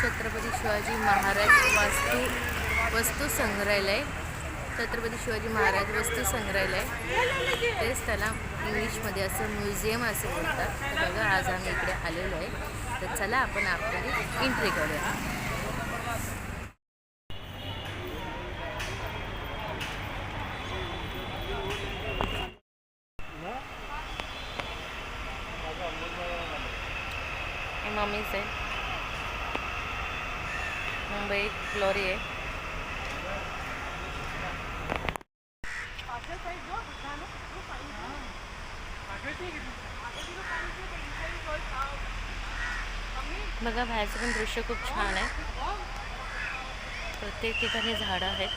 छत्रपती शिवाजी महाराज वास्तू वस्तू संग्रहालय. छत्रपती शिवाजी महाराज वस्तू संग्रहालय. तेच त्याला इंग्लिशमध्ये असं म्युझियम असं बोलतात बघा आज आम्ही इकडे आलेलो आहे. तर चला आपण आपल्याला एंट्री करूया हे मम्मीच आहे मुंबई ग्लोरी आहे बघा बाहेरचं पण दृश्य खूप छान आहे. प्रत्येक ठिकाणी झाडं आहेत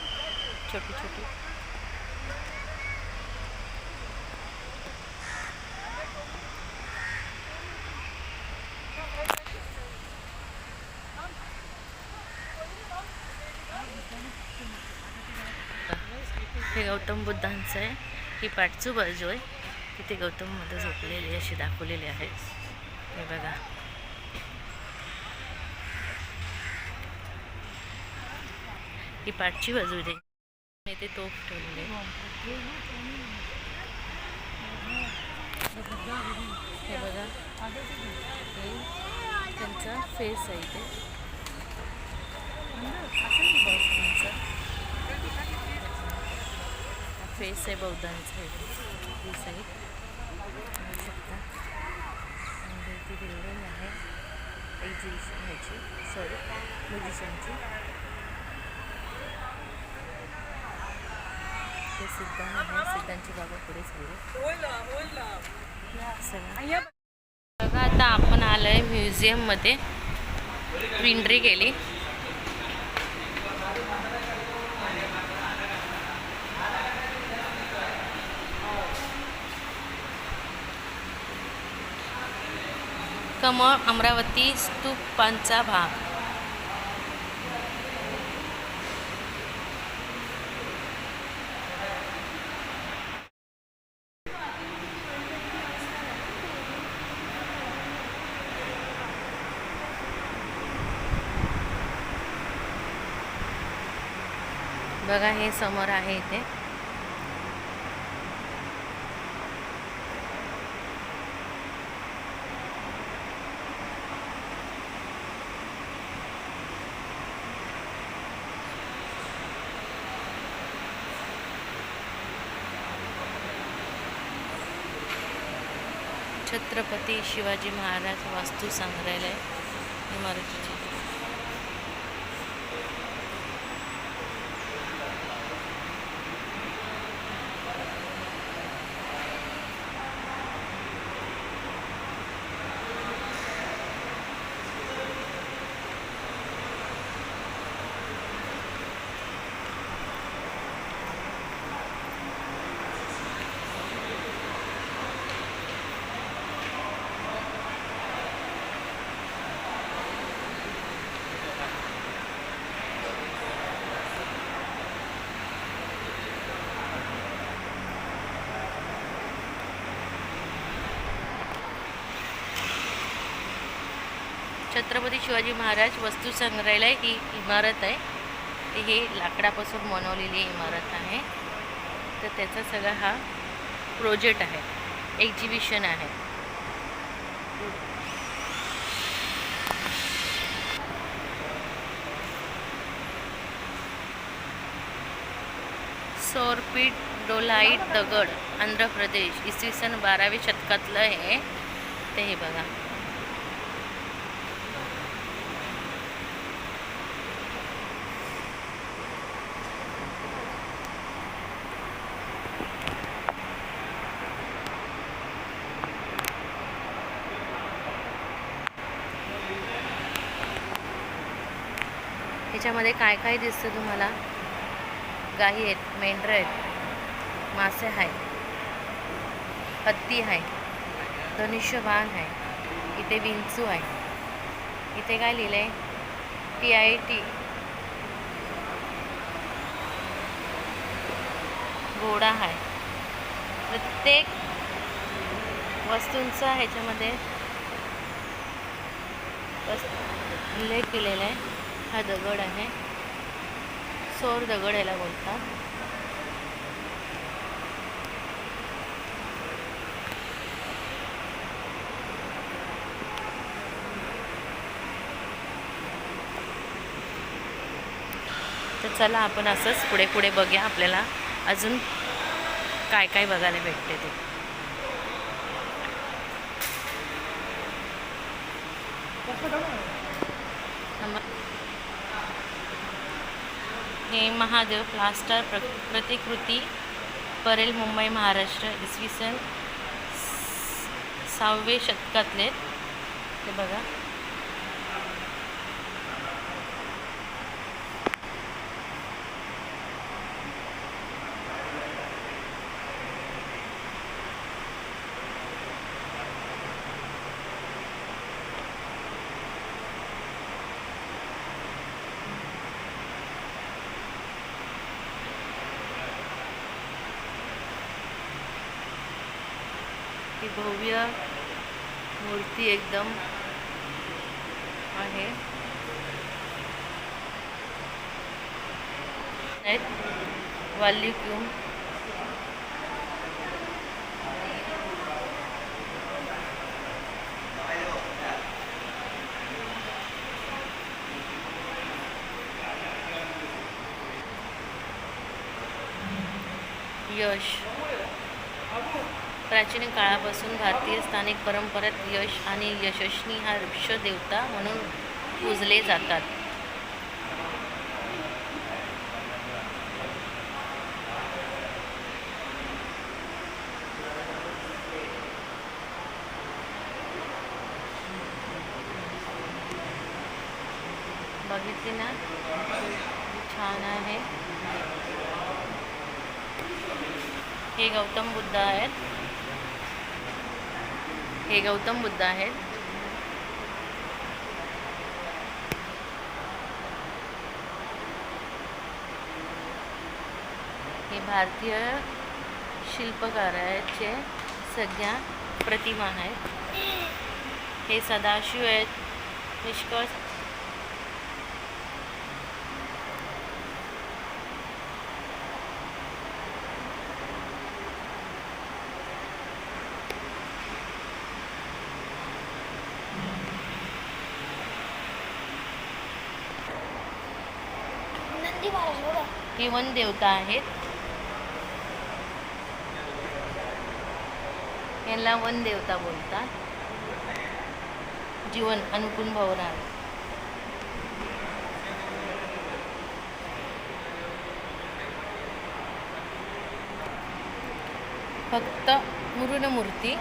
छोटी छोटी. हे गौतम बुद्धांचं आहे. ही पाठचू बाजू आहे. तिथे गौतम बुद्ध झोपलेली अशी दाखवलेली आहे. हे बघा. ही पाठची बाजू दे. ते तोफ ठेवले हे बघा. त्यांचा फेस आहे ते. बौद्धांचा फेस आहे बौद्धांचा इथे ही साईड बघू शकता. आणि ती बिल्डिंग आहे. एक्झिबिशन ह्याची. सॉरी म्युझिशियनची ते सिद्धांत आहे सिद्धांची बाबा पुढे सगळं बघा आता आपण आलोय म्युझियममध्ये विंड्री गेली. कमळ अमरावती स्तूपांचा भाग. बघा हे समोर आहे इथे. छत्रपती शिवाजी महाराज वास्तू संग्रहालय इमारतीची. छत्रपती शिवाजी महाराज वस्तू संग्रहालय ही इमारत आहे. हे लाकडापासून बनवलेली इमारत आहे. तर त्याचा सगळा हा प्रोजेक्ट आहे. एक्झिबिशन आहे. सौरपीठ डोलाईट दगड आंध्र प्रदेश इसवी सन बाराव्या शतकातलं हे ते हे बघा. ह्याच्यामध्ये काय काय दिसतं तुम्हाला? गाई आहेत मेंढरं आहेत मासे आहेत हत्ती आहे धनुष्यबाण आहे इथे विंचू आहे. इथे काय लिहिलं आहे टी आय टी घोडा आहे. प्रत्येक वस्तूंचा ह्याच्यामध्ये उल्लेख केलेला आहे. हा दगड आहे. सौर दगड याला बोलतात. तर चला आपण असंच पुढे पुढे बघूया आपल्याला अजून काय काय बघायला भेटते ते. थांबा. हे महादेव प्लास्टर प्र प्रतिकृती परेल मुंबई महाराष्ट्र इसवी सन सहावे शतकातले ते बघा. भव्य मूर्ति एकदम आहे. आहेत काळापासून भारतीय स्थानिक परंपरेत यश आणि यशस्वी हा वृक्ष देवता म्हणून पूजले जातात. बघितली ना? छान आहे. हे गौतम बुद्ध आहेत. हे गौतम बुद्ध आहेत. हे भारतीय शिल्पकाराचे सगळ्या प्रतिमा आहेत. हे सदाशिव आहेत. निष्कळ हे वन देवता आहेत. यांना वन देवता बोलतात. जीवन अनुकूल भवनार फक्त मुरुड मूर्ती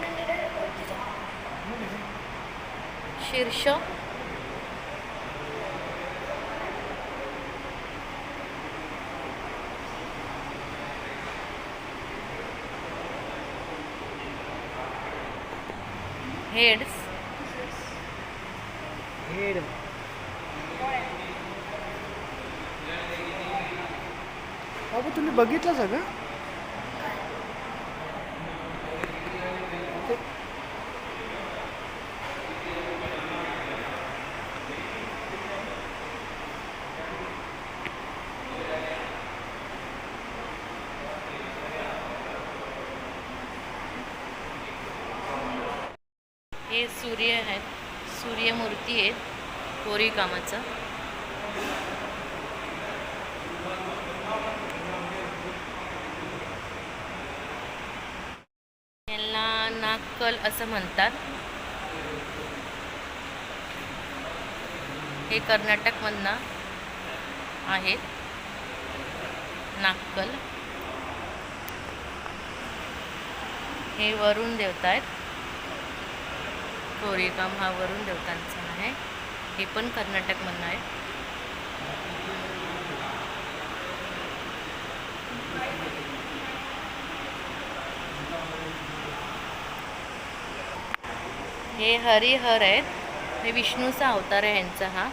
नंदी direct वरतीचा. शीर्ष हेड्स हेड बाबा तुम्ही बघितलं सगळं हे सूर्य आहेत. सूर्यमूर्ती आहेत. कोरीव कामाचं. यांना नागकल असं म्हणतात. हे कर्नाटकमधनं आहेत. नागकल. हे वरुण देवता आहेत कोरीवकाम हा वरुण देवतांचा आहे. हे पण कर्नाटकमधनं आहे. हे हरिहर आहेत. हे विष्णूचा अवतार आहे यांचा हा.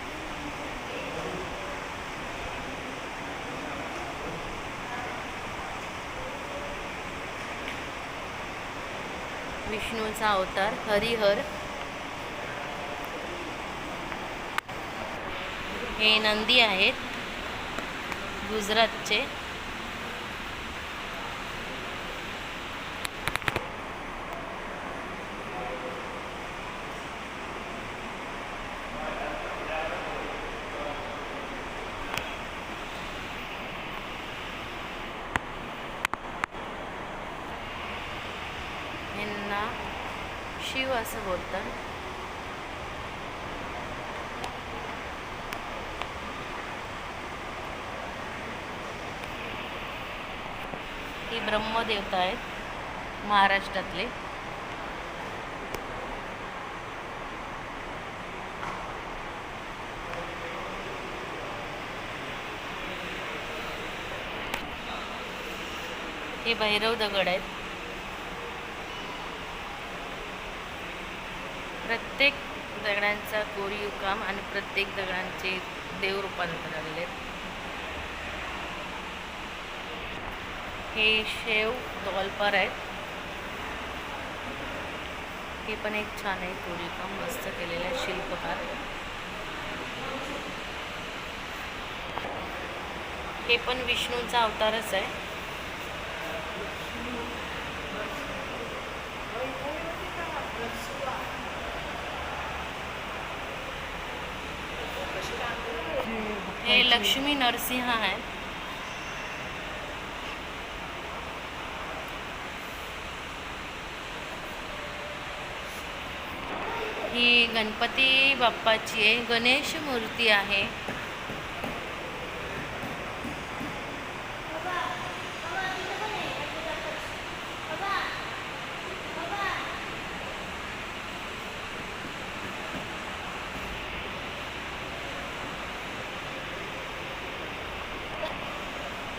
विष्णूचा अवतार हरिहर हे नंदी आहेत. गुजरातचे. शिव असं बोलतात. ब्रह्मदेवता आहेत महाराष्ट्रातले. हे भैरव दगड आहेत. प्रत्येक दगडांचा कोरीव काम आणि प्रत्येक दगडांचे देव रूपांतर आलेले आहेत. हे शेव डॉल्पर आहेत हे पण एक छान आहे कोरीवकाम मस्त केलेलं आहे शिल्पकार हे पण विष्णूचा अवतारच आहे. हे लक्ष्मी नरसिंह आहे. ही गणपती बाप्पाची आहे. गणेश मूर्ती आहे.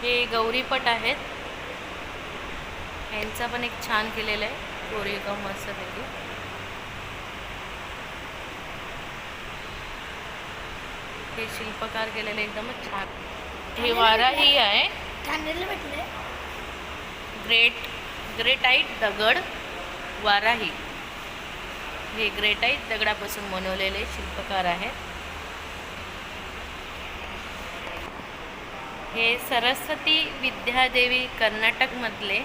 हे गौरीपट आहेत. यांचा पण एक छान केलेलं आहे. कोरीगाव मस्तपैकी. हे शिल्पकार केलेले एकदमच छान. हे वाराही आहे. ठाण्याला भेटले ग्रेट ग्रेटाईट दगड वाराही हे. ग्रेटाईट दगडापासून बनवलेले शिल्पकार आहेत. हे सरस्वती विद्यादेवी कर्नाटकमधले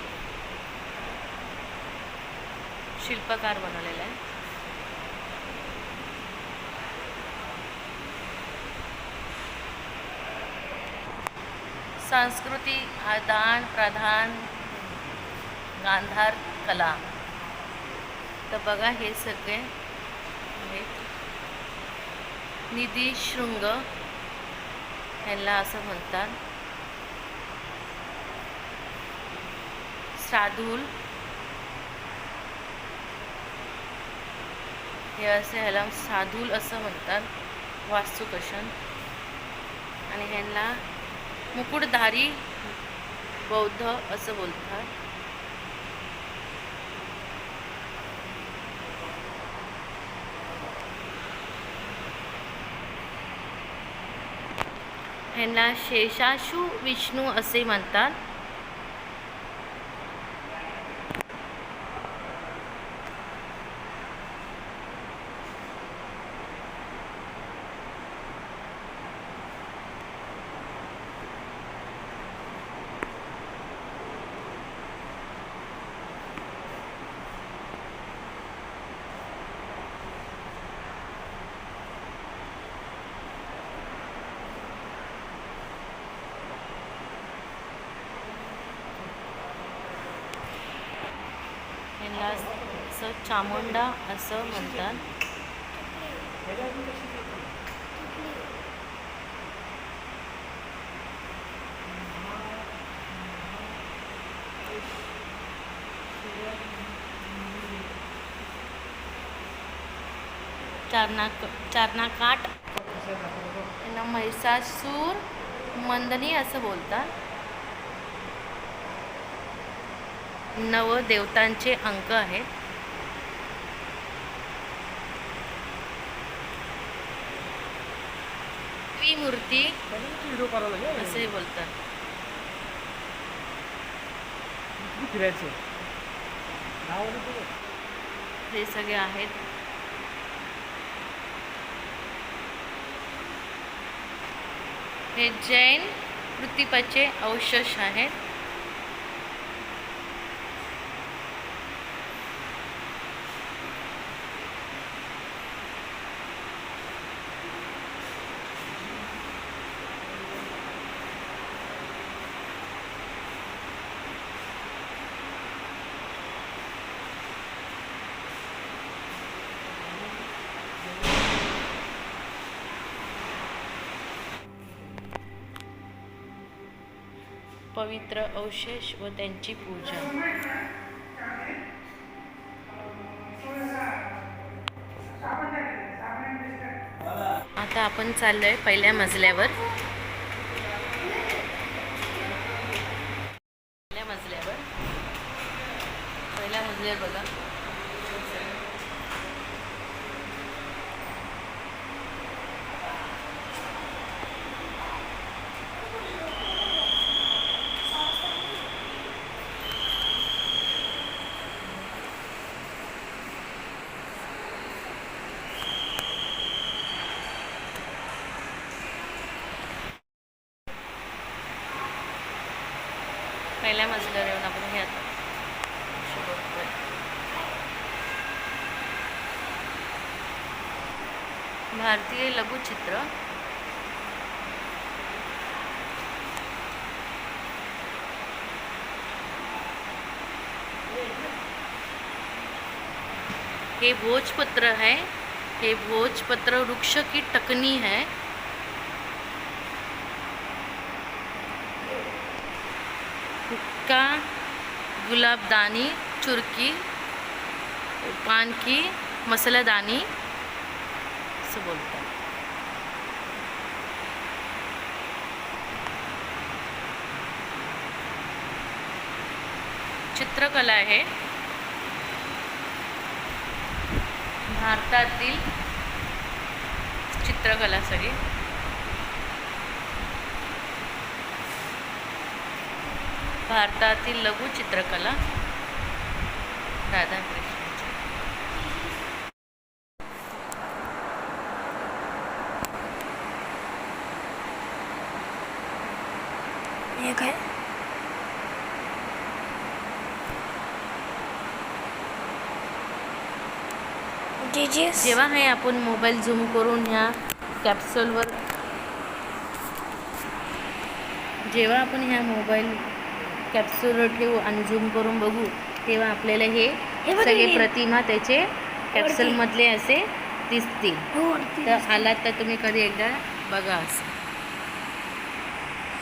शिल्पकार बनवलेले आहे संस्कृती आदान प्रधान गांधार कला. तर बघा हे सगळे निधी शृंग ह्याला असं म्हणतात. साधूल हे असे ह्याला साधूल असं म्हणतात. वास्तुकशन आणि ह्यांना मुकुटधारी बौद्ध असं बोलतात. ह्यांना शेषाशू विष्णू असे म्हणतात ह्यांना असं चामुंडा असं म्हणतात. चारनाक चारनाकाठ यांना म्हैसासूर मंदनी असं बोलतात. नव देवतांचे अंक आहेत. मूर्ती करायला लागेल असे बोलतात? हे सगळे आहेत. हे जैन कृतिपाचे अवशेष आहेत. पवित्र अवशेष व त्यांची पूजा. आता आपण चाललोय पहिल्या मजल्यावर. पहिल्या मजल्यावर येऊन आपण हे आता. भारतीय लघुचित्र हे भोजपत्र है, हे भोजपत्र वृक्ष की टकनी है हुक्का गुलाबदानी चुरकी पानकी मसालादानी असं बोलतात चित्रकला आहे. भारतातील चित्रकला सगळी. भारतातील लघु चित्रकला राधाकृष्णाची हे काय? जेव्हा हे आपण मोबाईल झूम करून ह्या कॅप्सूलवर जेव्हा आपण ह्या मोबाईल कॅप्सूलवर ठेवू आणि झूम करून बघू. तेव्हा आपल्याला हे हे सगळे हे. प्रतिमा त्याचे कॅप्सूलमधले असे दिसतील. तर आलात तर तुम्ही कधी एकदा बघा असं.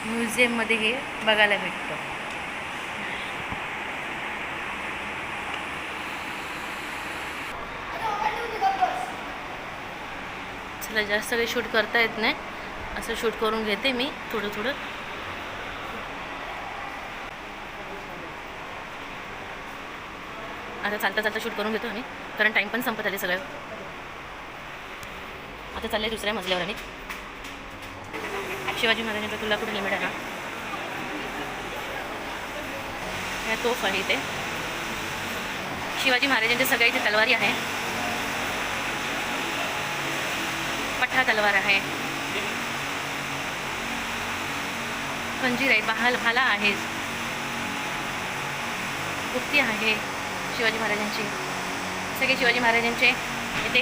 म्युझियममध्ये हे बघायला भेटतं. चला जास्त काही शूट करता येत नाही. असं शूट करून घेते मी. थोडं थोडं. आता चालता चालता शूट करून घेतो आम्ही. कारण टाईम पण संपत आले सगळं. आता चाललंय दुसऱ्या मजल्यावर आम्ही. शिवाजी महाराजांचा तुला कुठे लिमिट आहे ना तोफ आहे इथे. शिवाजी महाराजांच्या सगळ्या इथे तलवारी आहे. पठ्ठा तलवार आहे. पंजीर आहे बहाल भाला आहे. गुप्ती आहे. शिवाजी महाराजांची. सगळे शिवाजी महाराजांचे इथे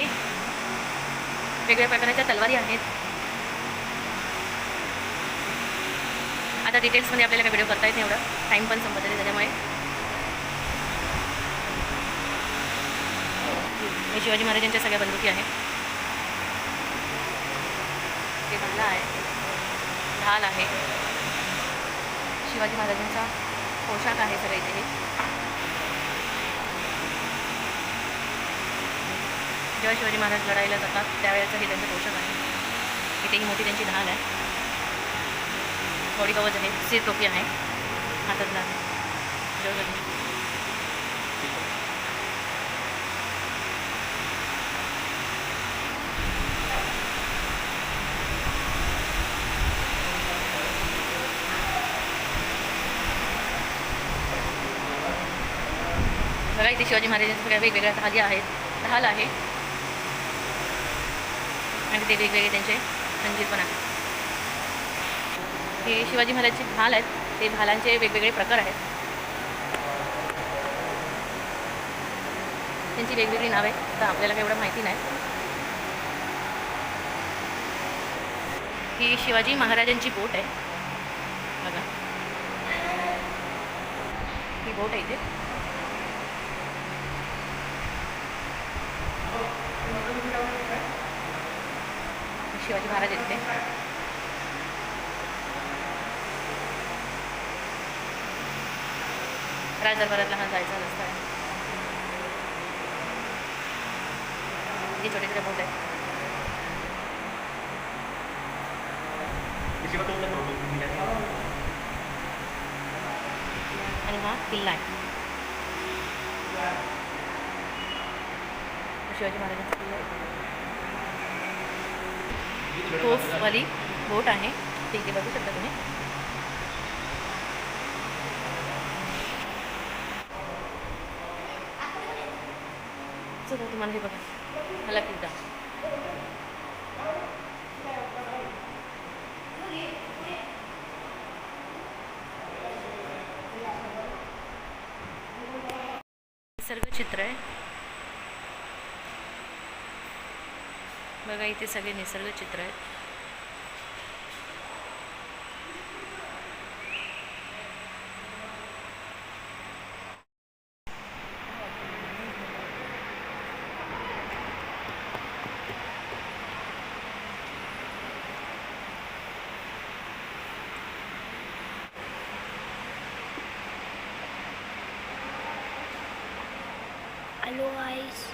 वेगवेगळ्या प्रकारच्या तलवारी आहेत. आता डिटेल्समध्ये आपल्याला व्हिडिओ करता येत नाही एवढं. टाईम पण संपत आहे त्याच्यामुळे. हे शिवाजी महाराजांच्या सगळ्या बंदुकी आहेत. ते भाला आहे. ढाल आहे. शिवाजी महाराजांचा पोशाख आहे सगळं इथे. हे. जेव्हा शिवाजी महाराज लढायला जातात त्यावेळेचा हे त्यांचा पोषक आहे. इथे ही मोठी त्यांची ढाल आहे. थोडी कवच आहे सीट टोपी आहे. हातातला जेव्हा बघा इथे शिवाजी महाराजांच्या सगळ्या वेगवेगळ्या धाग्या आहेत. ढाल आहे. आणि ते वेगवेगळे त्यांचे मंदिर पण आहेत. हे शिवाजी महाराजचे भाल आहेत. ते भालांचे वेगवेगळे प्रकार आहेत. त्यांची वेगवेगळी नावे तर आपल्याला काही एवढं माहिती नाही. ही शिवाजी महाराजांची बोट आहे. बघा. ही बोट आहे इथे. शिवाजी महाराज आहेत ते राजदरबारातला हा जायचा रस्ता आहे हे छोटे छोटे बोट आहेत आणि हा किल्ला आहे. शिवाजी महाराजांचा किल्ला आहे. तोफवाली बोट आहे. ठीक आहे बघू शकता तुम्ही. चला तुम्हाला हे बघा. मला किंवा निसर्ग चित्र आहे ते इथे सगळे निसर्ग चित्र आहेत Hello guys.